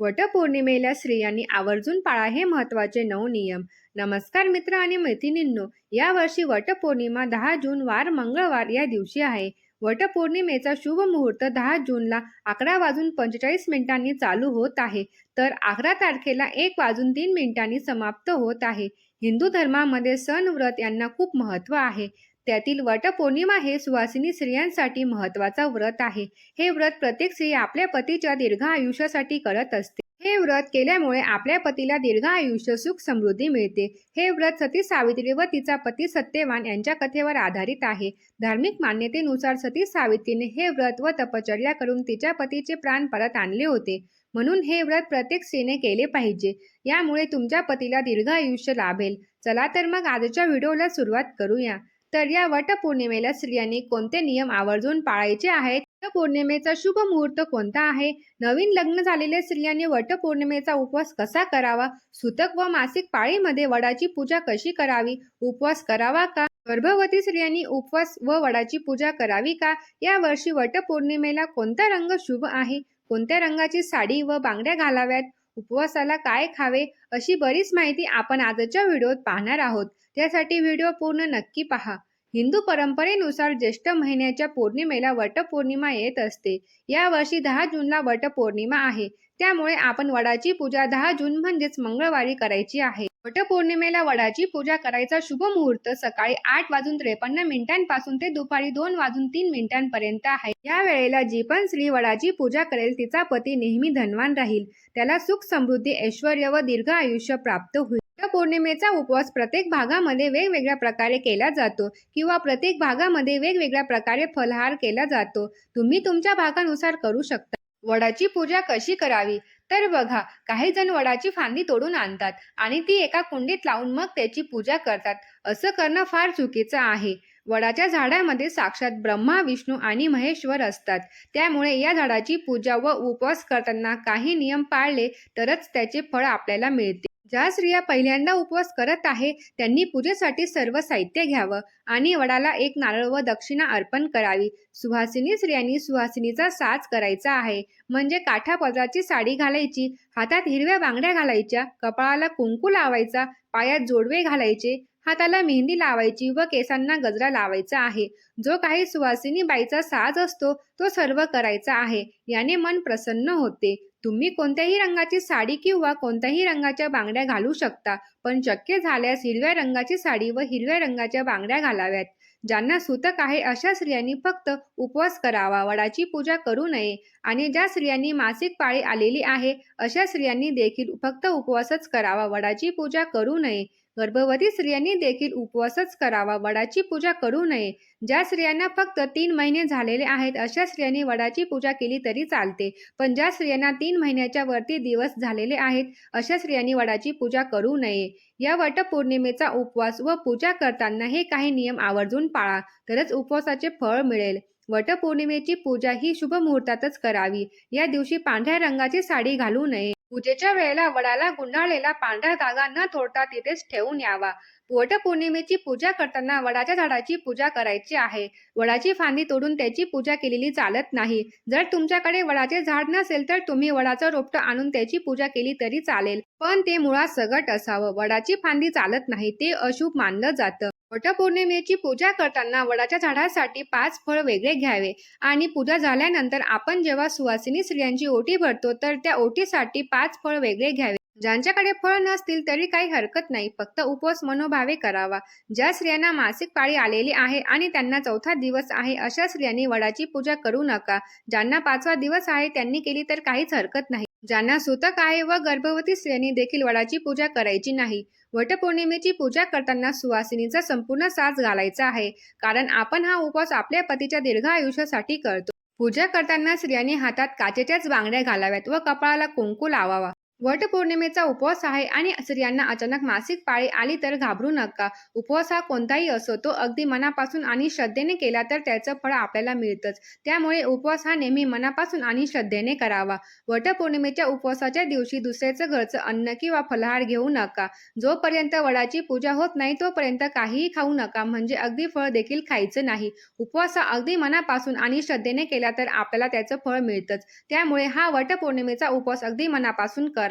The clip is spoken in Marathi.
वटपौर्णिमेला स्त्रियांनी आवर्जून पाळा हे महत्त्वाचे नऊ नियम. नमस्कार मित्र आणि मैत्रिणींनो यावर्षी वटपौर्णिमा दहा जून वार मंगळवार या दिवशी आहे. वटपौर्णिमेचा शुभ मुहूर्त दहा जूनला अकरा वाजून पंचेचाळीस मिनिटांनी चालू होत आहे. तर अकरा तारखेला एक वाजून तीन मिनिटांनी समाप्त होत आहे. हिंदू धर्मामध्ये सण व्रत यांना खूप महत्त्व आहे. त्यातील वटपौर्णिमा हे सुवासिनी स्त्रियांसाठी महत्त्वाचा व्रत आहे. हे व्रत प्रत्येक स्त्री आपल्या पतीच्या दीर्घ आयुष्यासाठी करत असते. हे व्रत केल्यामुळे आपल्या पतीला दीर्घ आयुष्य सुख समृद्धी मिळते. हे व्रत सती सावित्री व तिचा पती सत्यवान यांच्या कथेवर आधारित आहे. धार्मिक मान्यतेनुसार सती सावित्रीने हे व्रत व तपश्चर्या करून तिच्या पतीचे प्राण परत आणले होते. म्हणून हे व्रत प्रत्येक स्त्रीने केले पाहिजे. यामुळे तुमच्या पतीला दीर्घ आयुष्य लाभेल. चला तर मग आजच्या व्हिडिओला सुरुवात करूया. तर या वटपौर्णिमेला स्त्रियांनी कोणते नियम आवर्जून पाळायचे आहेत? वटपौर्णिमेचा शुभ मुहूर्त कोणता आहे? नवीन लग्न झालेल्या स्त्रियांनी वटपौर्णिमेचा उपवास कसा करावा? सुतक व मासिक पाळीमध्ये वडाची पूजा कशी करावी? उपवास करावा का? गर्भवती स्त्रियांनी उपवास व वडाची पूजा करावी का? या वर्षी वटपौर्णिमेला कोणता रंग शुभ आहे? कोणत्या रंगाची साडी व बांगड्या घालाव्यात? उपवासाला काय खावे अशी बरीच माहिती आपण आजच्या व्हिडिओत पाहणार आहोत. त्यासाठी व्हिडिओ पूर्ण नक्की पहा. हिंदू परंपरेनुसार ज्येष्ठ महिन्याच्या पौर्णिमेला वटपौर्णिमा येत असते. या वर्षी दहा जूनला वटपौर्णिमा आहे. त्यामुळे आपण वडाची पूजा दहा जून म्हणजेच मंगळवारी करायची आहे. वटपौर्णिमेला वडाची पूजा करायचा शुभ मुहूर्त सकाळी आठ वाजून त्रेपन्न मिनिटांपासून ते दुपारी दोन वाजून तीन मिनिटांपर्यंत आहे. या वेळेला जी पण स्त्री वडाची पूजा करेल तिचा पती नेहमी धनवान राहील. त्याला सुख समृद्धी ऐश्वर व दीर्घ आयुष्य प्राप्त होईल. पौर्णिमेचा उपवास प्रत्येक भागामध्ये वेगवेगळ्या प्रकारे केला जातो किंवा प्रत्येक भागामध्ये वेगवेगळ्या प्रकारे फलहार केला जातो. तुम्ही तुमच्या भागानुसार करू शकता. वडाची पूजा कशी करावी? तर बघा काही जण वडाची फांदी तोडून आणतात आणि ती एका कुंडीत लावून मग त्याची पूजा करतात. असं करणं फार चुकीचं आहे. वडाच्या झाडामध्ये साक्षात ब्रह्मा विष्णू आणि महेश्वर असतात. त्यामुळे या झाडाची पूजा व उपवास करताना काही नियम पाळले तरच त्याचे फळ आपल्याला मिळते ज्या स्त्रिया पहिल्यांदा उपवास करत आहे त्यांनी पूजेसाठी सर्व साहित्य घ्यावं आणि वडाला एक नारळ व दक्षिणा अर्पण करावी. सुहासिनी स्त्रियांनी सुहासिनीचा साज करायचा आहे. म्हणजे काठा काठापदराची साडी घालायची हातात हिरव्या बांगड्या घालायच्या कपाळाला कुंकू लावायचा पायात जोडवे घालायचे हाताला मेहंदी लावायची व केसांना गजरा लावायचा आहे. जो काही सुवासिनी बाईचा साज असतो तो सर्व करायचा आहे. याने मन प्रसन्न होते. तुम्ही कोणत्याही रंगाची साडी किंवा कोणत्याही रंगाच्या बांगड्या घालू शकता पण शक्य झाल्यास हिरव्या रंगाची साडी व हिरव्या रंगाच्या बांगड्या घालाव्यात ज्यांना सुतक आहे अशा स्त्रियांनी फक्त उपवास करावा वडाची पूजा करू नये आणि ज्या स्त्रियांनी मासिक पाळी आलेली आहे अशा स्त्रियांनी देखील फक्त उपवासच करावा वडाची पूजा करू नये. गर्भवती स्त्रियांनी देखील उपवासच करावा. वडाची पूजा करू नये. ज्या स्त्रियांना फक्त तीन महिने झालेले आहेत अशा स्त्रियांनी वडाची पूजा केली तरी चालते. पण ज्या स्त्रियांना तीन महिन्याच्या वरती दिवस झालेले आहेत अशा स्त्रियांनी वडाची पूजा करू नये. या वटपौर्णिमेचा उपवास व पूजा करताना हे काही नियम आवर्जून पाळा. तरच उपवासाचे फळ मिळेल. वटपौर्णिमेची पूजा ही शुभ मुहूर्तातच करावी. या दिवशी पांढऱ्या रंगाची साडी घालू नये. पूजेच्या वेळेला वडाला गुंडाळलेला पांढरा धागा न तोडता तिथेच ठेवून यावा. वटपौर्णिमेची पूजा करताना वडाच्या झाडाची पूजा करायची आहे. वडाची फांदी तोडून त्याची पूजा केलेली चालत नाही. जर तुमच्याकडे वडाचे झाड नसेल तर तुम्ही वडाचं रोपटं आणून त्याची पूजा केली तरी चालेल. पण ते मुळात सगट असावं. वडाची फांदी चालत नाही ते अशुभ मानलं जातं. वटपौर्णिमेची पूजा करताना वडाच्या झाडासाठी पाच फळ वेगळे घ्यावे आणि पूजा झाल्यानंतर आपण जेव्हा सुवासिनी स्त्रियांची ओटी भरतो तर त्या ओटीसाठी पाच फळ वेगळे घ्यावे. ज्यांच्याकडे फळ नसतील तरी काही हरकत नाही. फक्त उपवास मनोभावे करावा. ज्या स्त्रियांना मासिक पाळी आलेली आहे आणि त्यांना चौथा दिवस आहे अशा स्त्रियांनी वडाची पूजा करू नका. ज्यांना पाचवा दिवस आहे त्यांनी केली तर काहीच हरकत नाही. ज्यांना सुतक आहे व गर्भवती स्त्रियांनी देखील वडाची पूजा करायची नाही. वटपौर्णिमेची पूजा करताना सुवासिनीचा संपूर्ण साज घालायचा आहे. कारण आपण हा उपवास आपल्या पतीच्या दीर्घ आयुष्यासाठी करतो. पूजा करताना स्त्रियांनी हातात काचेच्याच बांगड्या घालाव्यात व कपाळाला कुंकू लावावा. वटपौर्णिमेचा उपवास आहे आणि स्त्रियांना अचानक मासिक पाळी आली तर घाबरू नका. उपवास हा कोणताही असो, तो अगदी मनापासून आणि श्रद्धेने केला तर त्याचं फळ आपल्याला मिळतंच. त्यामुळे उपवास हा नेहमी मनापासून आणि श्रद्धेने करावा. वटपौर्णिमेच्या उपवासाच्या दिवशी दुसऱ्याचं घरचं अन्न किंवा फलहार घेऊ नका. जोपर्यंत वडाची पूजा होत नाही तोपर्यंत काहीही खाऊ नका म्हणजे अगदी फळ देखील खायचं नाही. उपवास हा अगदी मनापासून आणि श्रद्धेने केला तर आपल्याला त्याचं फळ मिळतंच. त्यामुळे हा वटपौर्णिमेचा उपवास अगदी मनापासून करा.